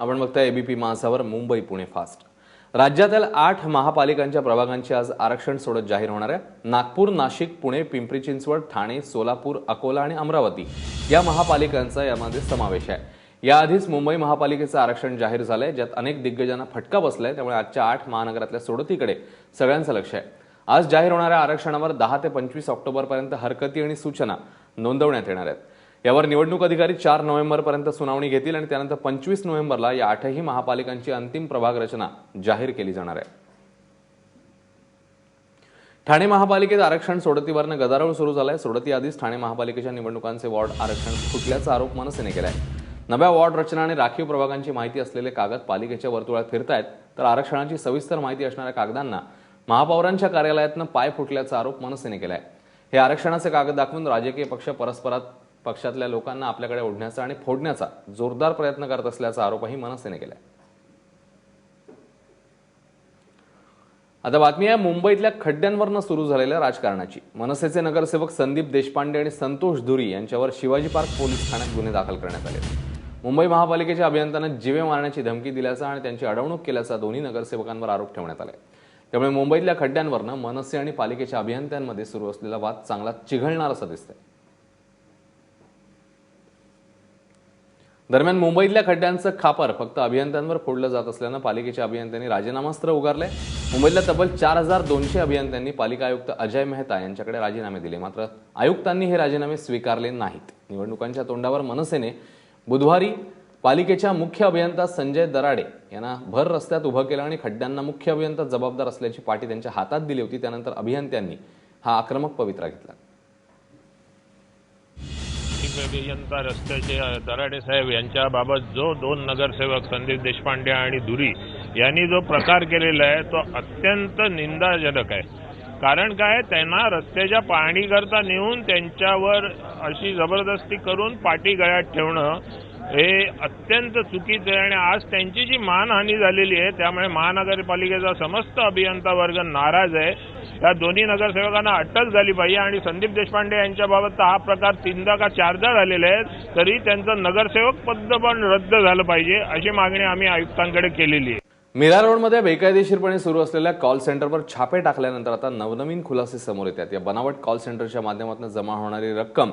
आपण बघताय एबीपी माणसावर मुंबई पुणे फास्ट. राज्यातील आठ महापालिकांच्या प्रभागांची आज आरक्षण सोडत जाहीर होणार आहे. नागपूर नाशिक पुणे पिंपरी चिंचवड ठाणे सोलापूर अकोला आणि अमरावती या महापालिकांचा यामध्ये समावेश आहे. याआधीच मुंबई महापालिकेचं आरक्षण जाहीर झालंय ज्यात अनेक दिग्गजांना फटका बसलाय त्यामुळे आजच्या आठ महानगरातल्या सोडतीकडे सगळ्यांचं लक्ष आहे. आज जाहीर होणाऱ्या आरक्षणावर दहा ते पंचवीस ऑक्टोबरपर्यंत हरकती आणि सूचना नोंदवण्यात येणार आहेत. यावर निवडणूक अधिकारी चार नोव्हेंबरपर्यंत सुनावणी घेतील आणि त्यानंतर पंचवीस नोव्हेंबरला या आठही महापालिकांची अंतिम प्रभाग रचना जाहीर केली जाणार आहे. ठाणे महापालिकेत आरक्षण सोडतीवरनं गदारोळ सुरू झालाय. सोडती आधीच ठाणे महापालिकेच्या निवडणुकांचे वॉर्ड आरक्षण फुटल्याचा आरोप मनसेने केलाय. नव्या वॉर्ड रचना आणि राखीव प्रभागांची माहिती असलेले कागद पालिकेच्या वर्तुळात फिरतायत तर आरक्षणाची सविस्तर माहिती असणाऱ्या कागदांना महापौरांच्या कार्यालयातनं पाय फुटल्याचा आरोप मनसेने केलाय. हे आरक्षणाचे कागद दाखवून राजकीय पक्ष परस्परात पक्षातल्या लोकांना आपल्याकडे ओढण्याचा आणि फोडण्याचा जोरदार प्रयत्न करत असल्याचा आरोपही मनसेने केला आता बातमी आहे मुंबईतल्या खड्ड्यांवरनं सुरू झालेल्या राजकारणाची. मनसेचे नगरसेवक संदीप देशपांडे आणि संतोष धुरी यांच्यावर शिवाजी पार्क पोलीस ठाण्यात गुन्हे दाखल करण्यात आले मुंबई महापालिकेच्या अभियंत्यांना जीवे मारण्याची धमकी दिल्याचा आणि त्यांची अडवणूक केल्याचा दोन्ही नगरसेवकांवर आरोप ठेवण्यात आला त्यामुळे मुंबईतल्या खड्ड्यांवरनं मनसे आणि पालिकेच्या अभियंत्यांमध्ये सुरू असलेला वाद चांगला चिघळणार असं दिसतंय. दरम्यान मुंबईतल्या खड्ड्यांचं खापर फक्त अभियंत्यांवर फोडलं जात असल्यानं पालिकेच्या अभियंत्यांनी राजीनामास्त्र उगारलंय मुंबईतल्या तब्बल चार हजार दोनशे अभियंत्यांनी पालिका आयुक्त अजय मेहता यांच्याकडे राजीनामे दिले. मात्र आयुक्तांनी हे राजीनामे स्वीकारले नाहीत. निवडणुकांच्या तोंडावर मनसेने बुधवारी पालिकेच्या मुख्य अभियंता संजय दराडे यांना भर रस्त्यात उभं केलं आणि खड्ड्यांना मुख्य अभियंता जबाबदार असल्याची पाटी त्यांच्या हातात दिली होती. त्यानंतर अभियंत्यांनी हा आक्रमक पवित्रा घेतला. अभियंता रस्त्याचे दराडे साहेब यांच्याबाबत जो दोन नगरसेवक संदीप देशपांडे आणि धुरी यांनी जो प्रकार केलेला आहे तो अत्यंत निंदाजनक आहे. कारण काय त्यांना रस्त्याच्या पाहणीकरता नेऊन त्यांच्यावर अशी जबरदस्ती करून पाठी गळ्यात ठेवणं हे अत्यंत चुकीचं आहे आणि आज त्यांची जी मानहानी झालेली आहे त्यामुळे महानगरपालिकेचा समस्त अभियंता वर्ग नाराज आहे. या दोन्ही नगरसेवकांना अटक झाली पाहिजे आणि संदीप देशपांडे यांच्याबाबत हा प्रकार तीनदा का चारदा झालेला आहे तरी त्यांचं नगरसेवक पद पण रद्द झालं पाहिजे अशी मागणी आम्ही आयुक्तांकडे केलेली आहे. मीरा रोडमध्ये बेकायदेशीरपणे सुरू असलेल्या कॉल सेंटरवर छापे टाकल्यानंतर आता नवनवीन खुलासे समोर येतात. या बनावट कॉल सेंटरच्या माध्यमातून जमा होणारी रक्कम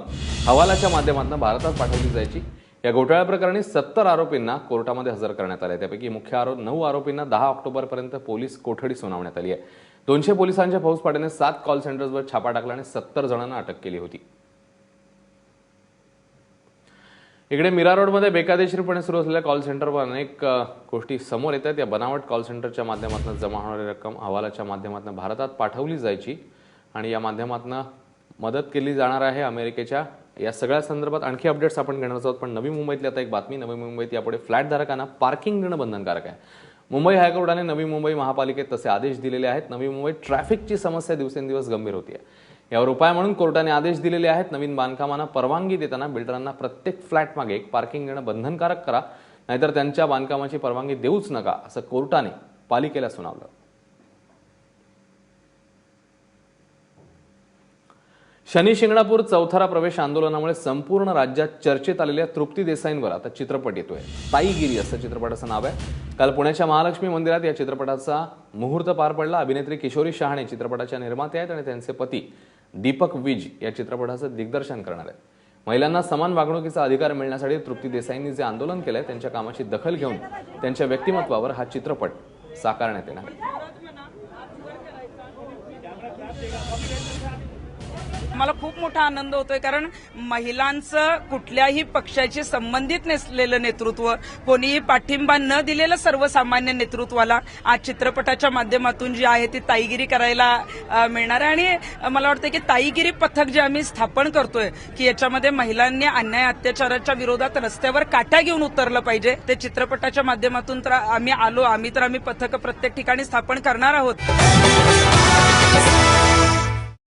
हवालाच्या माध्यमातून भारतात पाठवली जायची. या घोटाळ्या प्रकरणी सत्तर आरोपींना कोर्टामध्ये हजर करण्यात आले. त्यापैकी मुख्य आरोप नऊ आरोपींना दहा ऑक्टोबरपर्यंत पोलीस कोठडी सुनावण्यात आली आहे. दोनशे पोलिसांच्या फौजपाट्याने सात कॉल सेंटर्सवर छापा टाकला आणि सत्तर जणांना अटक केली होती. इकडे मीरा रोडमध्ये बेकायदेशीरपणे सुरू असलेल्या कॉल सेंटरवर अनेक गोष्टी समोर येतात या बनावट कॉल सेंटरच्या माध्यमातून जमा होणारी रक्कम अहवालाच्या माध्यमातून भारतात पाठवली जायची आणि या माध्यमातून मदत केली जाणार आहे अमेरिकेच्या या सगळ्या संदर्भात आणखी अपडेट्स आपण घेणार आहोत. पण नवी मुंबईतली आता एक बातमी नवी मुंबईत यापुढे फ्लॅट धारकांना पार्किंग देणं बंधनकारक आहे. मुंबई हायकोर्टाने नवी मुंबई महापालिकेत तसे आदेश दिलेले आहेत. नवी मुंबईत ट्रॅफिकची समस्या दिवसेंदिवस गंभीर होती आहे यावर उपाय म्हणून कोर्टाने आदेश दिलेले आहेत. नवीन बांधकामांना परवानगी देताना बिल्डरांना प्रत्येक फ्लॅट मागे एक पार्किंग देणं बंधनकारक करा. नाहीतर त्यांच्या बांधकामाची परवानगी देऊच नका असं कोर्टाने पालिकेला सुनावलं. शनी शिंगणापूर चौथारा प्रवेश आंदोलनामुळे संपूर्ण राज्यात चर्चेत आलेल्या तृप्ती देसाईंवर आता चित्रपट येतोय. ताईगिरी असं चित्रपटाचं नाव आहे. काल पुण्याच्या महालक्ष्मी मंदिरात या चित्रपटाचा मुहूर्त पार पडला. अभिनेत्री किशोरी शहाणे चित्रपटाच्या निर्माते आहेत आणि त्यांचे पती दीपक विज या चित्रपटाचं दिग्दर्शन करणार आहेत. महिलांना समान वागणुकीचा अधिकार मिळण्यासाठी तृप्ती देसाईंनी जे आंदोलन केलंय त्यांच्या कामाची दखल घेऊन त्यांच्या व्यक्तिमत्वावर हा चित्रपट साकारण्यात येणार आहे. मला खूप मोठा आनंद होतोय कारण महिलांचं कुठल्याही पक्षाशी संबंधित नसलेलं नेतृत्व कोणीही पाठिंबा न दिलेलं सर्वसामान्य नेतृत्वाला आज चित्रपटाच्या माध्यमातून जी आहे ती ताईगिरी करायला मिळणार आहे. आणि मला वाटतं की ताईगिरी पथक जे आम्ही स्थापन करतोय की याच्यामध्ये महिलांनी अन्याय अत्याचाराच्या विरोधात रस्त्यावर काट्या घेऊन उतरलं पाहिजे ते चित्रपटाच्या माध्यमातून तर आम्ही आलो आम्ही तर आम्ही पथक प्रत्येक ठिकाणी स्थापन करणार आहोत.